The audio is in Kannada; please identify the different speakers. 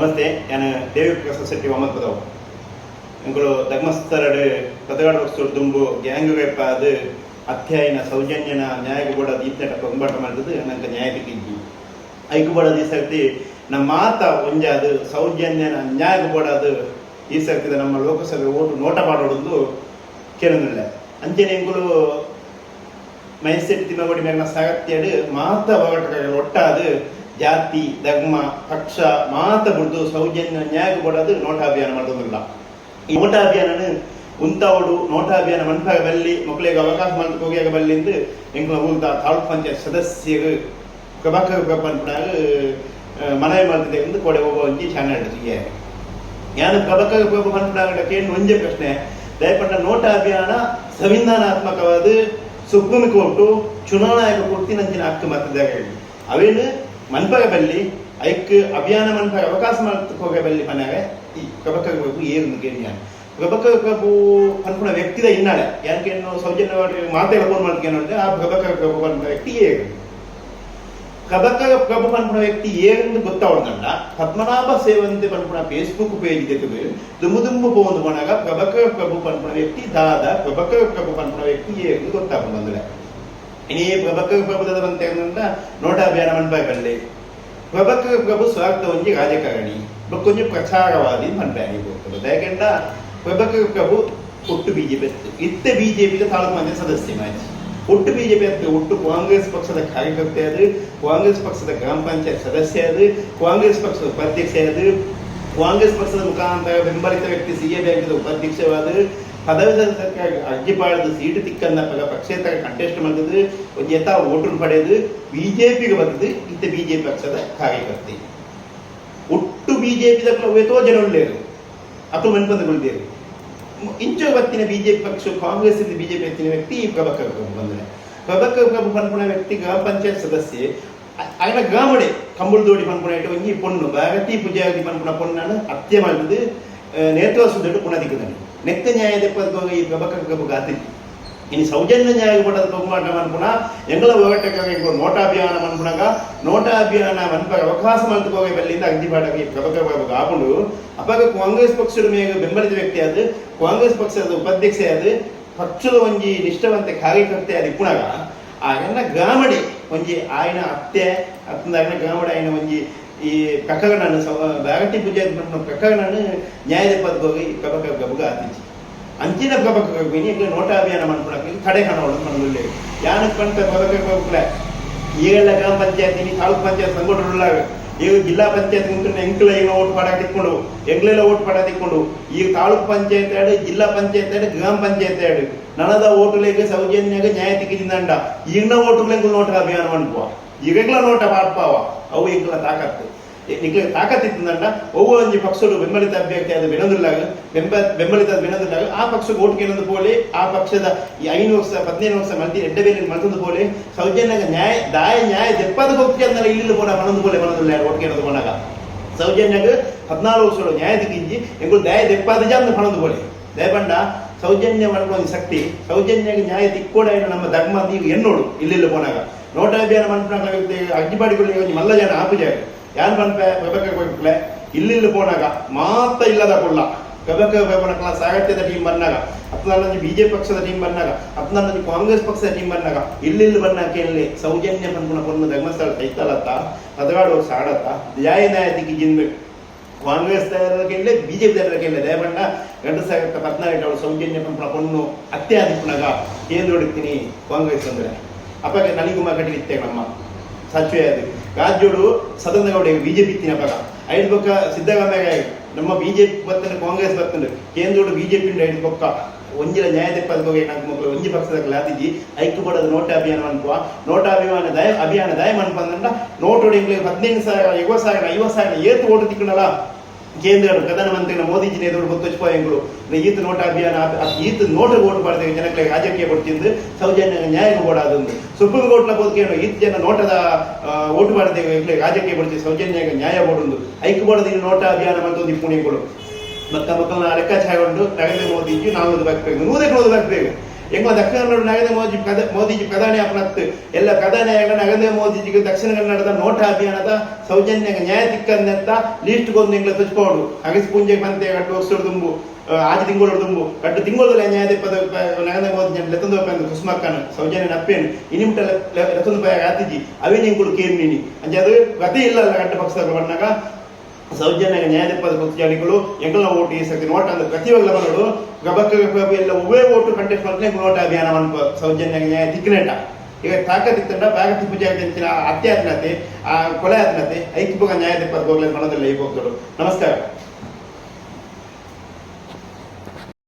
Speaker 1: ನಮಸ್ತೆ ನಾನು ದೇವಿಕ ಸೊಸೈಟಿ ಒಮ್ಮತ್ ಪದವು ಎಂಗಳು ಧರ್ಮಸ್ಥಳಡ್ ಪದಗಾಡ ವಸ್ತು ದುಂಬು ಗ್ಯಾಂಗ್ ವೇಪ ಅದು ಅಧ್ಯಯನ ಸೌಜನ್ಯನ ನ್ಯಾಯಕ್ಕೆ ಬೋಡ ದೀಪ್ನಟ ಕೊಂಬಾಟ ಮಾಡಿದ್ದು ನಂಗೆ ನ್ಯಾಯ ಇಜ್ಜಿ ಐಕು ಬಡದು ಈ ಸರ್ತಿ ನಮ್ಮ ಮಾತ ಒಂಜ ಅದು ಸೌಜನ್ಯನ ನ್ಯಾಯಕ್ಕೆ ಕೊಡೋದು ಈ ಸರ್ತಿದ ನಮ್ಮ ಲೋಕಸಭೆ ಓಟು ನೋಟ ಮಾಡೋದು ಕೇಳೋದಿಲ್ಲ ಅಂಜನೆ ಎಂಗಳು ಮೈಸೆಟ್ ತಿಮ್ಮಗೋಡಿ ಮೇಲೆ ಮಾತ ಒಗಟಗಳು ಒಟ್ಟಾದು ಜಾತಿ, ಧರ್ಮ, ಪಕ್ಷ, ಮಾತ ಬಿಡ್ದು ಸೌಜನ್ಯ ನ್ಯಾಯ ಕೊಡೋದು ನೋಟಾಭಿಯಾನ ಮಾಡೋದಿಲ್ಲ ಈ ನೋಟಾಭಿಯಾನ ಉಂತಾವಡು ನೋಟಾಭಿಯಾನ ಮನ್ಪಾಗ ಬಲ್ಲಿ ಮಕ್ಕಳಿಗೆ ಅವಕಾಶ ಮಾಡ್ಲಿಕ್ಕೆ ಹೋಗಿಯಾಗ ಬಲ್ಲಿಂದು ಎಂಕ್ಲ ಊರ್ದ ತಾಲೂಕ್ ಪಂಚಾಯತ್ ಸದಸ್ಯರು ಕಬಾಕ ಪಂಪನಾಗ ಮನವಿ ಮಾಡ್ತಿದೆ ಎಂದು ಕೊಡೆ ಹೋಗೋ ಒಂಜಿ ಚಾನಲ್ ಹಿಡಿದಿಗೆ ಯಾನು ಪಂಪನಾಗ ಕೇಳಿ ಒಂದೇ ಪ್ರಶ್ನೆ, ದಯಪಟ್ಟ ನೋಟಾ ಅಭಿಯಾನ ಸಂವಿಧಾನಾತ್ಮಕವಾದ ಸುಪ್ರೀಂ ಕೋರ್ಟು ಚುನಾವಣಾ ಆಯೋಗ ಕೊಡ್ತೀನಿ ನಂಚಿನ ಹಕ್ಕು ಮತದಾಗ ಅವೇನು ಮನ್ಪಗ ಬಲ್ಲಿ ಐಕ್ ಅಭಿಯಾನ ಮನ್ಪಗ, ಅವಕಾಶ ಮಾಡ್ತಕ್ಕೆ ಹೋಗ ಬಲ್ಲಿ ಮನ್ಯಾಗ ಈ ಕಬಕ ಏನು ಕೇಳಿ ಗಬಕ ಕಬಕ ಕಬ್ಬು ಅನ್ಪುಣ ವ್ಯಕ್ತಿದ ಇನ್ನಾಳೆ ಯಾಕೆ ಸೌಜನ್ಯವಾಗಿ ಮಾತೆಲ್ಲ ಫೋನ್ ಅಂದ್ರೆ ಆ ಗಬಕ ಕಬ್ಬು ಬಂದ ವ್ಯಕ್ತಿ ಏನು ಗಬಕ ಕಬ್ಬು ಪನ್ಪುಣ ವ್ಯಕ್ತಿ ಏನೆಂದು ಗೊತ್ತಾವಡ್ದಂಡ ಪದ್ಮನಾಭ ಸೇವಂತೆ ಪನ್ಪುಣ ಫೇಸ್ಬುಕ್ ಪೇಜ್ ಜೊತೆ ದುಂಬು ದುಂಬು ಪೋಂದು ಮಣಗ ಗಬಕ ಕಬ್ಬು ಪನ್ಪುಣ ವ್ಯಕ್ತಿ ದಾದ ಗಬಕ ಕಬ್ಬು ಪನ್ಪುಣ ವ್ಯಕ್ತಿ ಏನೆಂದು ಗೊತ್ತಾಗ ಬಂದ್ರೆ ಇನಿ ಪ್ರಭಕ್ಕ ಪ್ರಭುದಂತೆ ನೋಟ ಅಭಿಯಾನ ಮನ್ಪಾಗಲ್ಲಿ ಪ್ರಭಕ್ಕ ಪ್ರಭು ಸ್ವಾರ್ಥ ಒಂಜಿ ರಾಜಕಾರಣಿ ಬಕ್ಕೊಂಜಿ ಪ್ರಚಾರವಾದಿ ಮನ್ಪಾಗಿ ಯಾಕೆಂಡ ಪ್ರಭಕ್ಕ ಪ್ರಭು ಒಟ್ಟು ಬಿಜೆಪಿ ಇತ್ತೆ ಬಿಜೆಪಿಗೆ ತಾಲೂಕು ಸದಸ್ಯ ಮಾಜಿ. ಒಟ್ಟು ಬಿಜೆಪಿ ಅಂತ ಒಟ್ಟು ಕಾಂಗ್ರೆಸ್ ಪಕ್ಷದ ಕಾರ್ಯಕರ್ತೆ ಅದು ಕಾಂಗ್ರೆಸ್ ಪಕ್ಷದ ಗ್ರಾಮ ಪಂಚಾಯತ್ ಸದಸ್ಯ ಅದು ಕಾಂಗ್ರೆಸ್ ಪಕ್ಷದ ಉಪಾಧ್ಯಕ್ಷ ಅದು ಕಾಂಗ್ರೆಸ್ ಪಕ್ಷದ ಮುಖಾಂತರ ಬೆಂಬಲಿತ ವ್ಯಕ್ತಿ ಸಿಎ ಬ್ಯಾಂಕ್ದ ಉಪಾಧ್ಯಕ್ಷವಾದ ಪದವಿ ಸರ್ಕಾರ ಅರ್ಜಿ ಪಾಡದು ಸೀಟು ತಿಕ್ಕನ್ನ ಪಗ ಪಕ್ಷೇತರ ಕಂಟೆಸ್ಟ್ ಮಾಡಿದ್ದು ಒಂದು ಯಥಾ ಓಟು ಪಡೆದು ಬಿಜೆಪಿಗೆ ಬಂದದ್ದು ಇತ್ತ ಬಿಜೆಪಿ ಪಕ್ಷದ ಕಾರ್ಯಕರ್ತೆ ಒಟ್ಟು ಬಿಜೆಪಿ ಎಷ್ಟೋ ಜನ ಒಳ್ಳೆಯರು ಅಪ್ಪ ಮನ್ಪಂದಗೊಳ್ಳಿದ್ದೇರು ಇಂಚು ಬತ್ತಿನ ಬಿಜೆಪಿ ಪಕ್ಷ ಕಾಂಗ್ರೆಸ್ ಇಂದ ಬಿಜೆಪಿ ಎತ್ತಿನ ವ್ಯಕ್ತಿ ಈ ಪ್ರಭಾಕರ್ ಪ್ರಭು ಬಂದ್ರೆ ಪ್ರಭಾಕರ್ ಪ್ರಭು ಪನ್ಪುಣ ವ್ಯಕ್ತಿ ಗ್ರಾಮ ಪಂಚಾಯತ್ ಸದಸ್ಯೆ ఆయన గాముడే కంబులు తోడి పనుకునేటు ఈ పొన్ను భాగతి పూజాది పనుకున్న పొన్నను హత్య ಮಾಡಿದ್ದು ನೇತೃತ್ವದಟ್ಟು ಪುನದಿಕ್ಕದನು ನೆತ್ತ ನ್ಯಾಯದ ಪದವಾಗಿ ಗಬಕ ಗಬಗ ಆತಿತ್ತು ಇನ್ನು ಸೌಜನ್ಯ ನ್ಯಾಯಪಡದ ತೊಗೊಂಬಾಟ ಅನ್ಪುಣ ಎಂಗಳ ಹೋಗಟಕ್ಕಾಗಿ ನೋಟಾಭಿಯಾನ ಅನ್ಪುಣಾಗ ನೋಟಾಭಿಯಾನ ಅನ್ಪ ಅವಕಾಶ ಮಂತ್ಕೋಗಿ ಬಲ್ಲಿಂದ ಅಗ್ನಿಪಾಟಕ್ಕೆ ಪ್ರಭಕವಾಗಿ ಆಕೊಂಡು ಅಪ್ಪಾಗ ಕಾಂಗ್ರೆಸ್ ಪಕ್ಷದ ಮೇಲೆ ಬೆಂಬಲಿತ ವ್ಯಕ್ತಿ ಆದ, ಕಾಂಗ್ರೆಸ್ ಪಕ್ಷದ ಉಪಾಧ್ಯಕ್ಷೆ ಆದ, ಪಕ್ಷದ ಒಂಜಿ ನಿಷ್ಠವಂತೆ ಕಾರ್ಯಕರ್ತೆ ಆದ ಇಪ್ಪುಣಾಗ ಆಗನ್ನ ಗ್ರಾಮಡೆ ಒಂಜಿ ಆಯ್ನ ಅತ್ತೆ, ಅತ್ತಂದಾಗನ ಗ್ರಾಮಡೆ ಆಯ್ನ ಒಂಜಿ ಈ ಪ್ರಕರಣ ಬ್ಯಾಗಟಿ ಪೂಜೆ ಪ್ರಕರಣ ನ್ಯಾಯದ ಪದಗೋಗಿ ಕಬಕ ಗಬಗ ಆತಿಂಚಿ ಅಂಚಿನ ಕಬಕ ಗಬಿನಿ ಈಗ ನೋಟ ಅಭಿಯಾನ ಮಾಡ್ಕೊಳಕ್ಕೆ ತಡೆ ಕಾಣೋಳು ಮನದಲ್ಲಿ ಯಾನಕ್ಕೆ ಪಂತ ಕಬಕ ಗಬಕಲೆ ಈಗೆಲ್ಲ ಗ್ರಾಮ ಪಂಚಾಯತಿನಿ ತಾಲೂಕ್ ಪಂಚಾಯತ್ ಸಂಘಟನೆಗಳಾಗ ಈಗ ಜಿಲ್ಲಾ ಪಂಚಾಯತ್ ಎಂಕ್ಲ ಈಗ ಓಟ್ ಮಾಡಕ್ಕೆ ಇಟ್ಕೊಂಡು ಎಂಗ್ಲೆಲ್ಲ ಓಟ್ ಮಾಡಕ್ಕೆ ಇಟ್ಕೊಂಡು ಈಗ ತಾಲೂಕ್ ಪಂಚಾಯತ್ ಆಡು ಜಿಲ್ಲಾ ಪಂಚಾಯತ್ ಆಡು ಗ್ರಾಮ ಪಂಚಾಯತ್ ಆಡು ನನದ ಓಟುಲೆಗೆ ಸೌಜನ್ಯಾಗ ನ್ಯಾಯ ತಿಕ್ಕಿದಿಂದಂಡ ಈಗಿನ ಓಟುಲೆಂಗ್ ನೋಟ ಅಭಿಯಾನ ಮಾಡ್ಕೋ ಈಗಲ ನೋಟ ಪಾಡ್ಪಾವ ಅವು. ಇಂಕಲ ತಾಕತ್ತು. ನಿಕ್ಲ ತಾಕತ್ ಇತ್ತಂದಂಡ ಒವ್ವ ಒಂಜಿ ಪಕ್ಷಡು ಬೆಂಬಲಿತ ಅಭ್ಯರ್ಥಿ ಅದು ಬೆನದಿಲ್ಲಾಗ ಬೆಂಬ ಬೆಂಬಲಿತ ಬೆನದಿಲ್ಲಾಗ ಆ ಪಕ್ಷಕ್ಕೆ ಓಟ್ ಕೇಳೋದು ಪೋಲಿ, ಆ ಪಕ್ಷದ ಈ ಐನೂರು ವರ್ಷ, ಹದಿನೈದು ವರ್ಷ ಮಲ್ತಿ ಎಡ್ಡ ಬೇರೆ ಮಲ್ತದ ಪೋಲಿ ಸೌಜನ್ಯಗ ನ್ಯಾಯ, ದಾಯ, ನ್ಯಾಯ ದೆಪ್ಪದ ಹೋಗ್ತಿ ಅಂದ್ರೆ ಇಲ್ಲಿ ಪೋನ ಮನೊಂದು ಪೋಲೆ ಮನದಿಲ್ಲ ಓಟ್ ಕೇಳೋದು ಪೋಣಾಗ ಸೌಜನ್ಯಗ ಹದಿನಾರು ವರ್ಷಗಳು ನ್ಯಾಯ ದಿಕ್ಕಿಂಜಿ ಎಂಗಳು ದಾಯ ದೆಪ್ಪದ ಜಾಂದು ಪಣದು ಪೋಲೆ. ದಯಪಂಡ, ಸೌಜನ್ಯ ಮಾಡ್ಕೊಂಡು ಶಕ್ತಿ, ಸೌಜನ್ಯಗೆ ನ್ಯಾಯ ದಿಕ್ಕೋಡ ನಮ್ಮ ಧರ್ಮ, ನೀವು ಎನ್ನೋಡು ಇಲ್ಲಿಲ್ಲ ಪೋನಾಗ ನೋಟ ಅಭಿಯಾನ ಮನ್ಪನಾಗ ಅಡ್ಡಿಪಾಡಿಗಳಿಗೆ ಒಂಜಿ ಮಲ್ಲ ಜನ ಆಪುಜಾಗ ಯಾನ್ ಪನ್ಪೆ ಬೆಬಕ ಕೊಯ್ಪಲೆ ಇಲ್ಲಿಲ್ಲ ಪೋನಾಗ ಮಾತ ಇಲ್ಲದ ಕೊಲ್ಲ ಗಬಕ ಬೆಬನಕಲ ಸಾಗತ್ಯದ ಟೀಮ್ ಬಂದಾಗ. ಹತ್ತನಲ್ಲೊಂದು ಬಿಜೆಪಿ ಪಕ್ಷದ ಟೀಮ್ ಬಂದಾಗ. ಹತ್ತನಲ್ಲೊಂದು ಕಾಂಗ್ರೆಸ್ ಪಕ್ಷದ ಟೀಮ್ ಬಂದಾಗ. ಇಲ್ಲಿಲ್ಲ ಬನ್ನ ಕೇಳಿ ಸೌಜನ್ಯ ಪನ್ಪುಣ ಪೊನ್ನು ಧರ್ಮಸ್ಥಳ ತೈತಲತ್ತ ಹದಗಾಡು ವರ್ಷ ಆಡತ್ತ ನ್ಯಾಯ ನ್ಯಾಯ ದಿಕ್ಕಿ ಜಿನ್ಬೇಕು ಕಾಂಗ್ರೆಸ್ ಕೇಳಲೆ ಬಿಜೆಪಿ ಕೇಳಲೆ ದಯಬಂಡ ಗಂಡು ಸಾವಿರದ ಪದ್ನಾಲ್ಕು ಅವಳು ಸೌಜನ್ಯ ಪಂಪಣ ಪೊಣ್ಣು ಅತ್ಯಾಧಿಪುಣಗ. ಕೇಂದ್ರ ಹೊಡಿತೀನಿ ಕಾಂಗ್ರೆಸ್ ಅಂದ್ರೆ? ಅಪ್ಪಾಗ ನಲಿಗುಮ ಕಟ್ಟಿತ್ತೆ ನಮ್ಮ ಸಚಿವೆ ಅದು ರಾಜ್ಯೋಡು ಸದನಗೌಡ ಬಿಜೆಪಿ ಇತ್ತಿನ ಅಪಗ. ಐದು ಪಕ್ಕ ಸಿದ್ದರಾಮಯ್ಯ ನಮ್ಮ ಬಿಜೆಪಿ ಬರ್ತದೆ ಕಾಂಗ್ರೆಸ್ ಬರ್ತದೆ ಕೇಂದ್ರೋಡು ಬಿಜೆಪಿ ಐದು ಪಕ್ಕ ಒಂಜಿನ ನ್ಯಾಯದಪ್ಪದ ಬಗ್ಗೆ ನಾಲ್ಕು ಮಕ್ಕಳು ಒಂಜಿ ಪಕ್ಷದ ಲಾತಿಜಿ ಐಕ್ಯ ಪಡೋದು ನೋಟ ಅಭಿಯಾನ ಅನ್ಕುವ ನೋಟ ಅಭಿಮಾನ ದಯ, ಅಭಿಯಾನ ದಯ ಅನ್ಪಂದಂಡ ನೋಟೋಡಿ ಹದಿನೈದು ಸಾವಿರ ಐವತ್ತು ಸಾವಿರ ಐವತ್ತು ಸಾವಿರ ಏತು ಓಟು ತಿಕ್ಕಣಲ್ಲ. ಕೇಂದ್ರ ಪ್ರಧಾನಮಂತ್ರಿ ಮೋದಿಜಿ ಎದುರು ಗೊತ್ತುಚ್ಕೋಯಂಗಳು ಈತ ನೋಟ ಅಭಿಯಾನ ಈತ ನೋಟ ಓಟ್ ಮಾಡ್ತೇವೆ, ಜನಕ್ಕೆ ರಾಜಕೀಯ ಕೊಡ್ತಿದ್ದು ಸೌಜನ್ಯ ನ್ಯಾಯ ಕೊಡೋದೊಂದು ಸುಪ್ರೀಂ ಕೋರ್ಟ್ನ ಬೋದ್ಕೇನು ಈತ ಜನ ನೋಟದ ಓಟ್ ಮಾಡ್ತೇವೆ ರಾಜಕೀಯ ಕೊಡ್ತೀವಿ ಸೌಜನ್ಯ ನ್ಯಾಯ ಓಡೊಂದು ಬೋರ್ಡ್ ನೋಟ ಅಭಿಯಾನ ಮಂತೊಂದು ಪುಣಿಗಳು ಮಕ್ಕ ಮಕ್ಕಳನ್ನ ಲೆಕ್ಕಾಚಾರ ಉಂಟು, ನರೇಂದ್ರ ಮೋದಿಜಿ ನಾವು ಓದಬೇಕು ನೂರಕ್ಕೆ ಓದಬೇಕು ಎಂಗಳ ದಕ್ಷಿಣ ಕನ್ನಡ ನಗದ ಮೋದಿ ಮೋದಿಜಿ ಪ್ರಧಾನಿ ಅಪನತ್ತು. ಎಲ್ಲ ಪ್ರಧಾನಿ ಆಗ ನಗದ ಮೋದಿಜಿಗೆ ದಕ್ಷಿಣ ಕನ್ನಡದ ನೋಟ ಅಭಿಯಾನದ ಸೌಜನ್ಯ ನ್ಯಾಯ ತಿಕ್ಕಂದಂತ ಲೀಸ್ಟ್ ಗೊಂದು ಎಂಗ್ಲ ತುಚ್ಕೋಡು ಅಗಸ್ ಪೂಂಜೆ ಮಂತೆ ಕಟ್ಟು ವರ್ಷದ ತುಂಬು ಆಜಿ ತಿಂಗಳು ತುಂಬು ಕಟ್ಟು ತಿಂಗಳ ನ್ಯಾಯ ತಿಪ್ಪದ ನಗದ ಮೋದಿ ಲೆತ್ತೊಂದು ಪಂದು ಕುಸುಮಕ್ಕನ ಸೌಜನ್ಯ ನಪ್ಪೇನು. ಇನಿಮಿಟ ಲೆತ್ತೊಂದು ಪಯ ಆತಿಜಿ ಅವೇ ನಿಂಕುಡು ಕೇರ್ನಿನಿ ಅಂಜೆ ಅದು ಗತಿ ಇಲ್ಲ ಕಟ್ಟು ಪಕ್ಷದ ಬಂದಾಗ. ಸೌಜನ್ಯ ನ್ಯಾಯಾಧಿಪದ ಪಕ್ಷಗಳು ಎಲ್ಲ ಓಟು ಈ ಸತಿ ನೋಟ ಅಂದ್ರೆ ಪ್ರತಿ ಒಳ್ಳೆ ಗಬಕ್ಕ ಎಲ್ಲ ಉಭಯ ಓಟು ಕಂಟೆ ಮಾಡ್ತಾರೆ ನೋಟ ಅಭಿಯಾನ ಮನ್ಪ ಸೌಜನ್ಯ ನ್ಯಾಯ ತಿಕ್ಕಿನೆಟ ಈಗ ತಾಕತ್ತಿತ್ತಂಡ ಬಾಗತಿ ಪೂಜೆ ಆಗ್ತಿನ ಹತ್ಯೆ ಆತ್ಮಹತ್ಯೆ ಆ ಕೊಲೆ ಆತ್ಮಹತ್ಯೆ ಐಕ್ಯ ನ್ಯಾಯಾಧಿಪದ ತಿಪ್ಪದ ಹೋಗ್ಲಿ ಮನದಲ್ಲಿ ಈ ಹೋಗ್ತಡು ನಮಸ್ಕಾರ.